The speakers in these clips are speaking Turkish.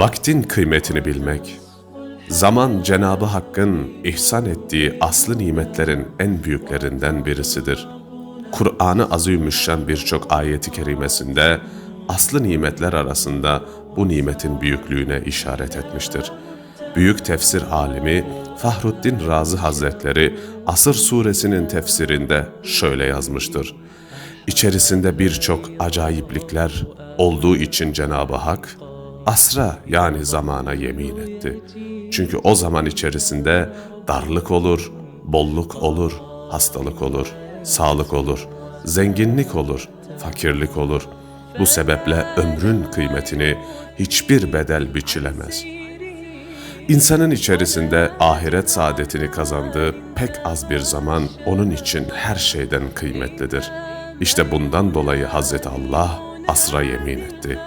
Vaktin kıymetini bilmek, zaman Cenabı Hakk'ın ihsan ettiği aslı nimetlerin en büyüklerinden birisidir. Kur'an-ı birçok ayeti kerimesinde aslı nimetler arasında bu nimetin büyüklüğüne işaret etmiştir. Büyük tefsir alimi Fahruddin Razi Hazretleri Asır suresinin tefsirinde şöyle yazmıştır. İçerisinde birçok acayiplikler olduğu için Cenab-ı Hak asra yani zamana yemin etti. Çünkü o zaman içerisinde darlık olur, bolluk olur, hastalık olur, sağlık olur, zenginlik olur, fakirlik olur. Bu sebeple ömrün kıymetini hiçbir bedel biçilemez. İnsanın içerisinde ahiret saadetini kazandığı pek az bir zaman onun için her şeyden kıymetlidir. İşte bundan dolayı Hazreti Allah asra yemin etti.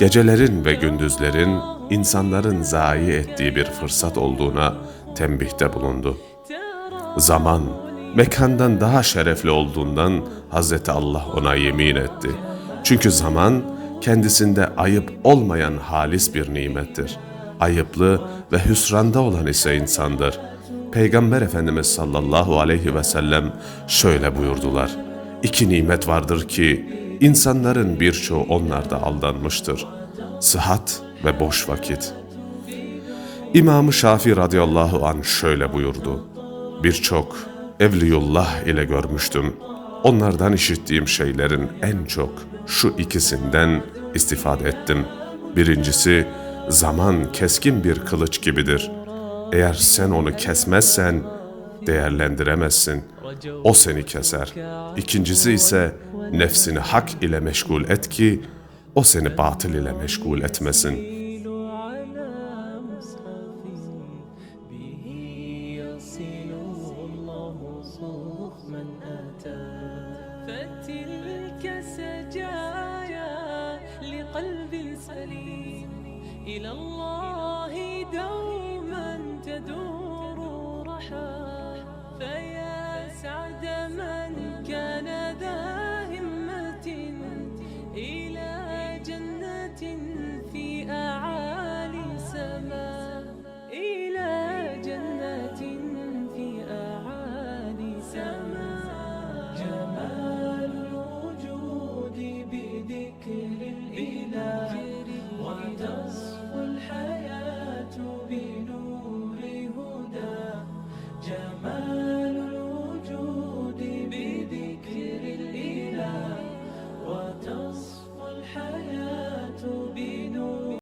Gecelerin ve gündüzlerin insanların zayi ettiği bir fırsat olduğuna tembihte bulundu. Zaman, mekandan daha şerefli olduğundan Hazreti Allah ona yemin etti. Çünkü zaman kendisinde ayıp olmayan halis bir nimettir. Ayıplı ve hüsranda olan ise insandır. Peygamber Efendimiz sallallahu aleyhi ve sellem şöyle buyurdular. İki nimet vardır ki insanların birçoğu onlarda aldanmıştır. Sıhhat ve boş vakit. İmam-ı Şafii radıyallahu an şöyle buyurdu. Birçok evliyullah ile görmüştüm. Onlardan işittiğim şeylerin en çok şu ikisinden istifade ettim. Birincisi, zaman keskin bir kılıç gibidir. Eğer sen onu kesmezsen değerlendiremezsin O seni keser. İkincisi ise nefsini hak ile meşgul et ki o seni batıl ile meşgul etmesin. على مصحفي به يصل الله صوف من أتى فتلك سجايا لقلب سليم إلى الله دوما تدور رحى بنا وتصفو الحياة